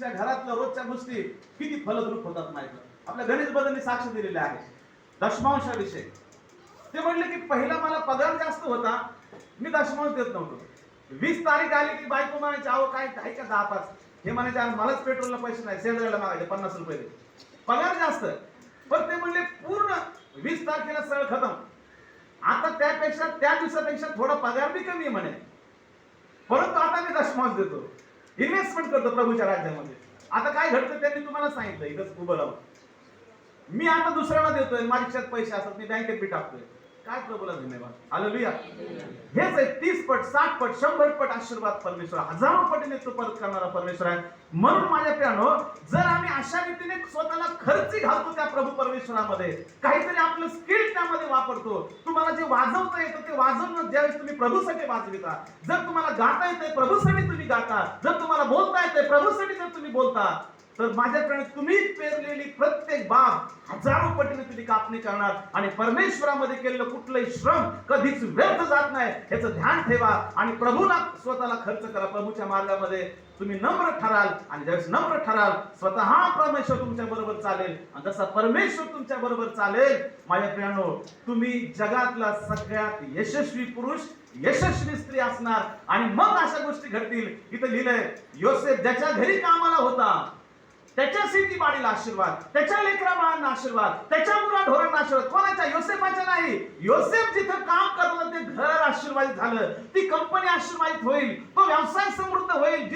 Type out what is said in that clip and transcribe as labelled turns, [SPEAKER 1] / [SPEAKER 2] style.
[SPEAKER 1] तुमच्या घरातल्या रोजच्या गोष्टी किती फलद्रूप होतात माहिती? आपल्या गणेश बदलनी साक्ष दिलेले आहे. दशमांशाविषयी ते म्हणले की पहिला मला पगार जास्त होता मी दशमांश देत नव्हतो. वीस तारीख आली की बायको म्हणायची अहो काय काय का दहा पाच? हे म्हणायचे मलाच पेट्रोलला पैसे नाही शेजाऱ्याला मागायचे पन्नास रुपये दे." पगार जास्त. पण ते म्हणले पूर्ण वीस तारखेला सगळं खतम. आता त्यापेक्षा त्या दिवसापेक्षा थोडा पगार बी कमी आहे म्हणे. परंतु आता मी दशमांश देतो. इन्व्हेस्टमेंट करतो प्रभूच्या राज्यामध्ये. आता काय घडतं त्यांनी तुम्हाला सांगितलं इथंच उभं राहून. मी आता दुसऱ्याला देतोय माझ्या खिशात पैसे असतात मी बँकेत बी टाकतोय. काय प्रभूला धन्यवाद हालेलुया हेच आहे तीस पट साठ पट शंभर पट आशीर्वाद परमेश्वर. हजारो पटीने तो परत करणारा परमेश्वर आहे. म्हणून माझ्या प्यानो जर आम्ही अशा रीतीने स्वतःला खर्ची घालतो त्या प्रभू परमेश्वरामध्ये काहीतरी आपलं स्किल त्यामध्ये वापरतो. तुम्हाला जे वाजवता येतं ते वाजवणं ज्यावेळेस तुम्ही प्रभूसाठी वाजविता. जर तुम्हाला गाता येतंय प्रभूसाठी तुम्ही गाता. जर बोलताय ते प्रभूसाठी जर तुम्ही बोलता. तर माझ्याकडे तुम्ही पेरलेली प्रत्येक बाब हजारो पटीने तुम्ही कापणी करणार आणि परमेश्वरामध्ये केलेलं कुठलंही श्रम कधीच व्यर्थ जात नाही. याचं ध्यान ठेवा आणि प्रभूला स्वतःला खर्च करा. प्रभूच्या मार्गामध्ये तुम्ही नम्र ठराल आणि ज्यावेळेस नम्र ठराल स्वतः परमेश्वर तुमच्या बरोबर चालेल. आणि जसा परमेश्वर तुमच्या बरोबर चालेल माझ्या प्रियानो तुम्ही जगातला सगळ्यात यशस्वी पुरुष यशस्वी स्त्री असणार. आणि मग अशा गोष्टी घडतील. इथं लिहिलंय योसेफ ज्याच्या घरी कामाला होता त्याच्या शेतीबाडीला आशीर्वाद त्याच्या लेकरा बाळांना आशीर्वाद त्याच्या मुला ढोरांना आशीर्वाद कोणाच्या? योसेफाच्या नाही. योसेफ जिथं काम करत ते घर आशीर्वादित झालं. ती कंपनी आशीर्वादित होईल तो व्यवसाय समृद्ध होईल.